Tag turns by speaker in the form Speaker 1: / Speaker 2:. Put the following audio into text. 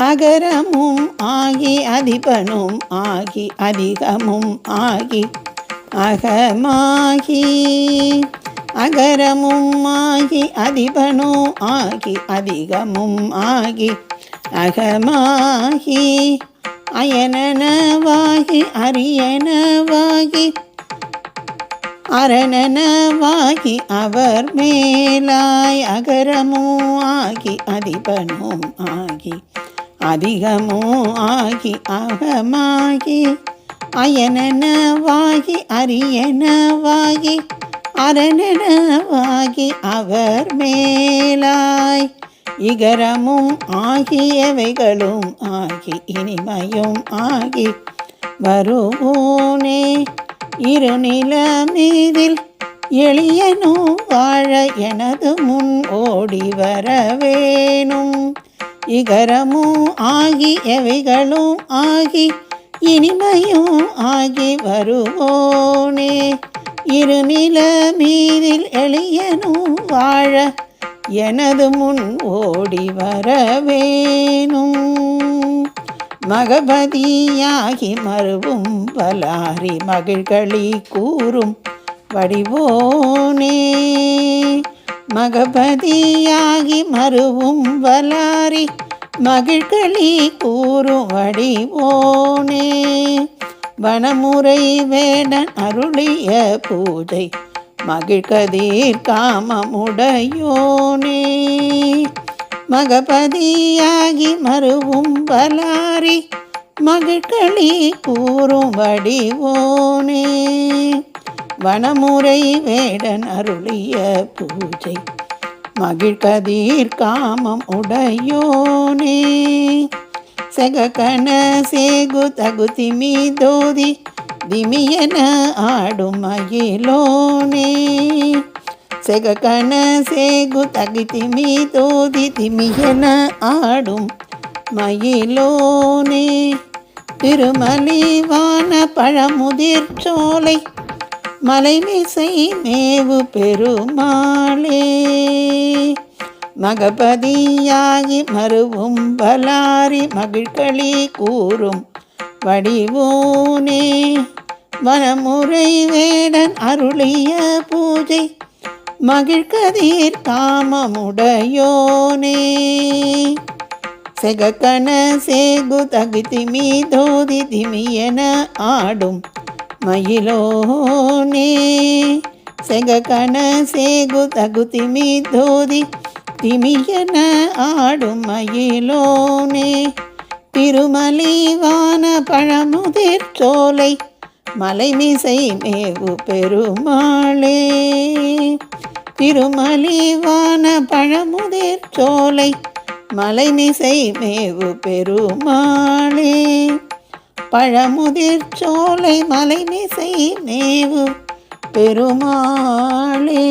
Speaker 1: அகரமும் ஆகி அதிபனும் ஆகி அதிகமும் ஆகி அகமாகி. அகரமும் ஆகி அதிபனும் ஆகி அதிகமும் ஆகி அகமாகி. அயனனவாகி அரியனவாகி. அரணனவாகி அவர் மேலாய் அகரமும் ஆகி அதிபனும் ஆகி அதிகமோ ஆகி அகமாகி அயனனவாகி அரியனவாகி அரணனவாகி அவர் மேலாய். இகரமும் ஆகியவைகளும் ஆகி இனிமையும் ஆகி வருவோனே. இருநிலமீதில் எளியனும் வாழ எனது முன் ஓடி வரவேணும். இகரமும் ஆகி எவைகளும் ஆகி இனிமையும் ஆகி வருவோனே. இருநில மீதில் எளியனும் வாழ எனது முன் ஓடி வரவேணும். மகபதியாகி மறுவும் பலாரி மகிழ்களி கூறும் வடிவோனே. மகபதியாகி மறுவும் வலாரி மகிழ்களி கூறும் வடிவோனே. வனமுறை வேடன் அருளிய பூஜை மகிழ்கதீர் காமமுடையோனே. மகபதியாகி மறுவும் வலாரி மகிழ்களி கூறும் வடிவோனே. வனமுறை வேடன் அருளிய பூஜை. மகிழ்கதீர் காமம் உடையோனே. செககன சேகு தகுதி மீதோதி திமியன ஆடும் மகிழோனே செககன சேகு தகிதி மீதோதி திமியன ஆடும் மயிலோனே. திருமலிவான பழமுதிர் சோலை மலைமிசை மேவு பெருமாளே. மகபதியாகி மறுவும் பலாரி மகிழ்களி கூறும் வடிவோனே. வனமுறை வேடன் அருளிய பூஜை மகிழ்கதீர் காமமுடையோனே. செகக்கன சேகு தகுதிமி தோதி திமியன ஆடும் மயிலோனே செகக்கன சேகு தகுதி மீதோதி திமியன ஆடும் மயிலோனே திருமலிவான பழமுதிர் சோலை மலைமிசை மேவு பெருமாளே. திருமலிவான பழமுதிர் சோலை மலைமிசை மேவு பெருமாளே. பழமுதிர் சோலை மலைமிசை மேவு பெருமாளே.